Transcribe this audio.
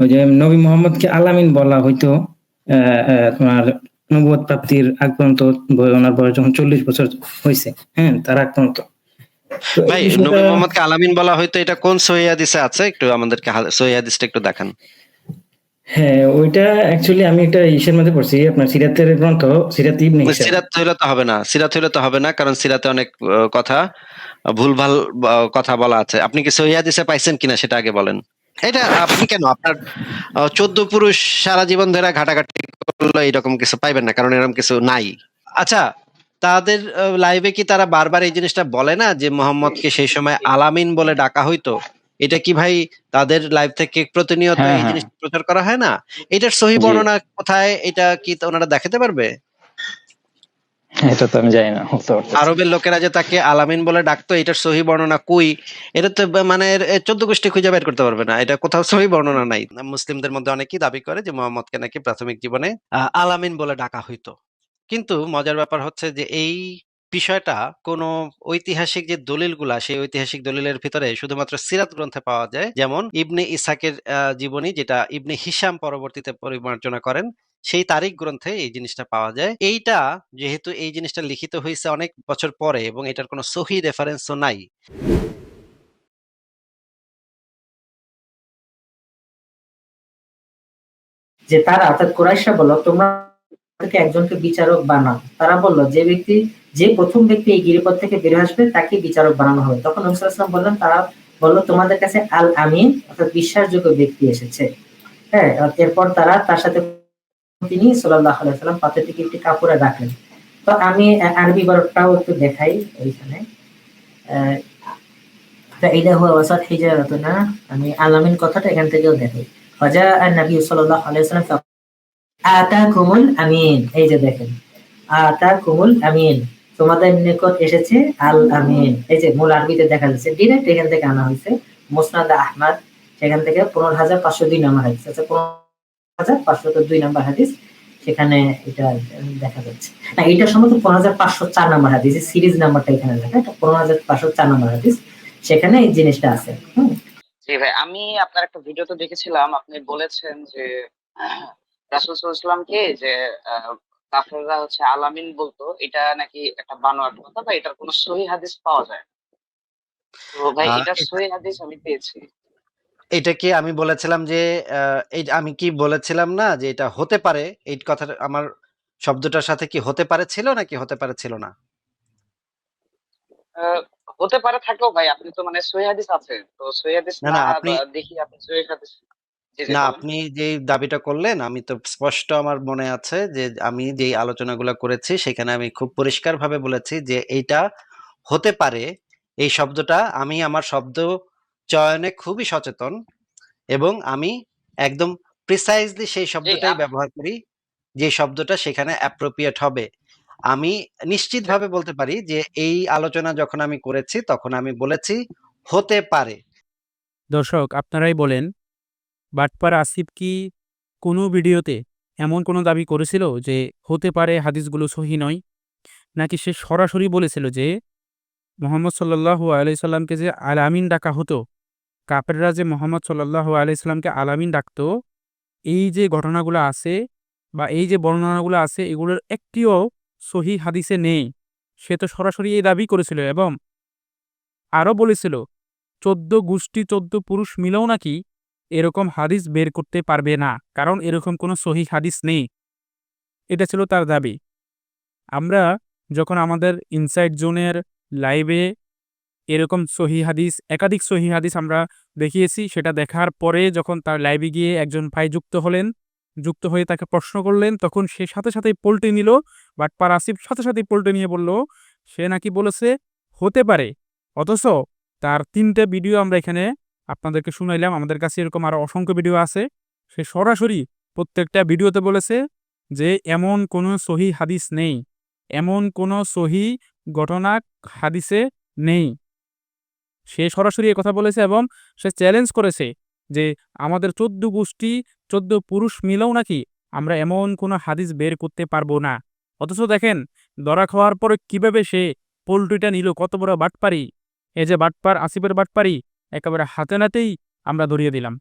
ওই যে নবী মোহাম্মদকে আলামিন বলা হইতো তোমার নবুয়ত প্রাপ্তির আগ পর্যন্ত ওনার বয়স যখন চল্লিশ বছর হয়েছে হ্যাঁ তার আগ পর্যন্ত। ভাই নবী মোহাম্মদকে আলামিন বলা হয়তো এটা কোন সহি আছে? একটু আমাদেরকে হা- সহি একটু দেখান। হ্যাঁ ওইটা অ্যাকচুয়ালি আমি একটা ইসের মধ্যে পড়ছি আপনার সিরাতের গ্রন্থ সিরাত ইবনে। সিরাত হইলে তো হবে না সিরাত হইলে তো হবে না কারণ সিরাতে অনেক কথা ভুলভাল কথা বলা আছে। আপনি কি সহি হাদিসে পাইছেন কিনা সেটা আগে বলেন। এটা আপনি কেন? আপনার চোদ্দ পুরুষ সারা জীবন ধরে ঘাটাঘাটি করল এরকম কিছু পাইবেন না কারণ এরকম কিছু নাই। আচ্ছা তাদের লাইভে কি তারা বারবার এই জিনিসটা বলে না যে মোহাম্মদকে সেই সময় আলামিন বলে ডাকা হইতো? এটা কি ভাই তাদের লাইভ থেকে প্রতিনিয়ত হ্যাঁ, এই হ্যাঁ। জিনিস প্রচার করা হয় না? এটার সহি বর্ণনা কোথায়? এটা কি তা ওনারা দেখাতে পারবে? এটা তো আমি জানি না আরবের লোকেরা যে তাকে আলামিন বলে ডাকতো সহি বর্ণনা কই। এটা তো মানে চোদ্দ গোষ্ঠী খুঁজে বের করতে পারবে না। এটা কোথাও সহি বর্ণনা নাই। মুসলিমদের মধ্যে অনেকেই দাবি করে যে মোহাম্মদকে নাকি প্রাথমিক জীবনে আলামিন বলে ডাকা হইতো। কিন্তু মজার ব্যাপার হচ্ছে যে এই বিষয়টা কোন ঐতিহাসিক যে দলিলগুলা, সেই ঐতিহাসিক দলিলের ভিতরে শুধুমাত্র সিরাত গ্রন্থে পাওয়া যায়। যেমন ইবনে ইসাকের জীবনী, যেটা ইবনে হিসাম পরবর্তীতে পরিমার্জনা করেন। সেই তারিখ গ্রন্থে এই জিনিসটা পাওয়া যায়। এইটা যেহেতু এই জিনিসটা লিখিত হয়েছে অনেক বছর পরে এবং এটার কোনো সহি রেফারেন্সও নাই। যে তারা, অর্থাৎ কোরাইশা বলল, তোমরা একজনকে বিচারক বানাও। তারা বলল, যে ব্যক্তি, যে প্রথম ব্যক্তি এই গিরিপথ থেকে বের আসবে, তাকে বিচারক বানানো হবে। তখন নবসালাম বললেন, তারা বলল, তোমাদের কাছে আল আমিন অর্থাৎ বিশ্বাসযোগ্য ব্যক্তি এসেছে। হ্যাঁ এরপর তারা তার সাথে তিনি সাল্লাহ আলাইসাল্লাম পাতে থেকে একটি কাপড়ে রাখেন। তো আমি আরবি বারটাও একটু দেখাই ওইখানে এটা না আমি আলামিন কথাটা এখান থেকেও দেখাই। হজা আর নবী সাল্লাহ আলাইসাল্লাম আতা কুমুল আমিন। এই যে দেখেন আতা কুমুল আমিন। তোমাদের নিকট এসেছে আল আমিন। এই যে মূল আরবিতে দেখা যাচ্ছে ডিরেক্ট এখান থেকে আনা হয়েছে। মোসনাদ আহমদ, সেখান থেকে পনেরো হাজার পাঁচশো দুই নামা হয়েছে পনেরো হাজার পাঁচশো দুই নম্বর হাদিস সেখানে এটা দেখা যাচ্ছে। না এটা সম্ভবত পনেরো হাজার পাঁচশো চার নম্বর হাদিস সিরিজ নাম্বারটা এখানে লেখা এটা পনেরো হাজার পাঁচশো চার নম্বর হাদিস সেখানে এই জিনিসটা আছে। হুম। জি ভাই আমি আপনার একটা ভিডিওতে দেখেছিলাম আপনি বলেছেন যে রাসুল ইসলামকে যে আহ, কাফেররা হচ্ছে আলামিন বলতো এটা নাকি একটা বানোয়াট কথা বা এটার কোনো সহি হাদিস পাওয়া যায়? না। তো ভাই এটার এটা- সহি হাদিস আমি পেয়েছি। এটা কি আমি বলেছিলাম যে আহ, এই আমি কি বলেছিলাম না যে এটা হতে পারে? এই কথাটা আমার শব্দটার সাথে কি হতে পারে ছিল নাকি হতে পারে ছিল না? আহ, হতে পারে থাকলেও ভাই আপনি তো মানে সহি হাদিস আছে তো সহি হাদিস না, না না, আপনি- বা দেখি আপনি সহি হাদিস জি, জি, না বলেন। আপনি যে দাবিটা করলেন আমি তো স্পষ্ট আমার মনে আছে যে আমি যে আলোচনাগুলো করেছি সেখানে আমি খুব পরিষ্কারভাবে বলেছি যে এইটা হতে পারে। এই শব্দটা আমি আমার শব্দ চয়নে খুবই সচেতন এবং আমি একদম প্রিসাইজলি সেই শব্দটাই ব্যবহার করি যে শব্দটা সেখানে অ্যাপ্রোপ্রিয়েট হবে। আমি নিশ্চিতভাবে বলতে পারি যে এই আলোচনা যখন আমি করেছি তখন আমি বলেছি হতে পারে। দর্শক আপনারাই বলেন বাটপার আসিফ কি কোনো ভিডিওতে এমন কোনো দাবি করেছিল যে হতে পারে হাদিসগুলো সহি নয়? নাকি সে সরাসরি বলেছিল যে মোহাম্মদ সাল্লাহু আলাইসাল্লামকে যে আলামিন ডাকা হতো কাপেররা যে মোহাম্মদ সাল্লাহু আলাইসাল্লামকে আলামিন ডাকত, এই যে ঘটনাগুলো আছে বা এই যে বর্ণনাগুলো আছে, এগুলোর একটিও সহি হাদিসে নেই। সে তো সরাসরি এই দাবি করেছিল এবং আরও বলেছিল, চোদ্দ গোষ্ঠী, চোদ্দ পুরুষ মিলেও নাকি এরকম হাদিস বের করতে পারবে না, কারণ এরকম কোনো সহি হাদিস নেই। এটা ছিল তার দাবি। আমরা যখন আমাদের ইনসাইড জোনের লাইভে এরকম সহি হাদিস, একাধিক সহি হাদিস আমরা দেখিয়েছি। সেটা দেখার পরে যখন তার লাইভে গিয়ে একজন ভাই যুক্ত হলেন, যুক্ত হয়ে তাকে প্রশ্ন করলেন, তখন সে সাথে সাথেই পল্টে নিল। বাট পার আসিফ সাথে সাথেই পল্টে নিয়ে বলল, সে নাকি বলেছে, হতে পারে। অথচ তার তিনটে ভিডিও আমরা এখানে আপনাদেরকে শুনাইলাম। আমাদের কাছে এরকম আরও অসংখ্য ভিডিও আছে। সে সরাসরি প্রত্যেকটা ভিডিওতে বলেছে যে, এমন কোনো সহি হাদিস নেই। এমন কোনো সহি ঘটনা হাদিসে নেই। সে সরাসরি এ কথা বলেছে এবং সে চ্যালেঞ্জ করেছে যে আমাদের চোদ্দ গোষ্ঠী, চোদ্দ পুরুষ মিলেও নাকি আমরা এমন কোনো হাদিস বের করতে পারব না। অথচ দেখেন, দরা খাওয়ার পরে কীভাবে সে পোলট্রিটা নিল, কত বড় বাটপারি। এ যে বাটপার, আসিফের বাটপারি, একেবারে হাতে নাতেই আমরা ধরিয়ে দিলাম।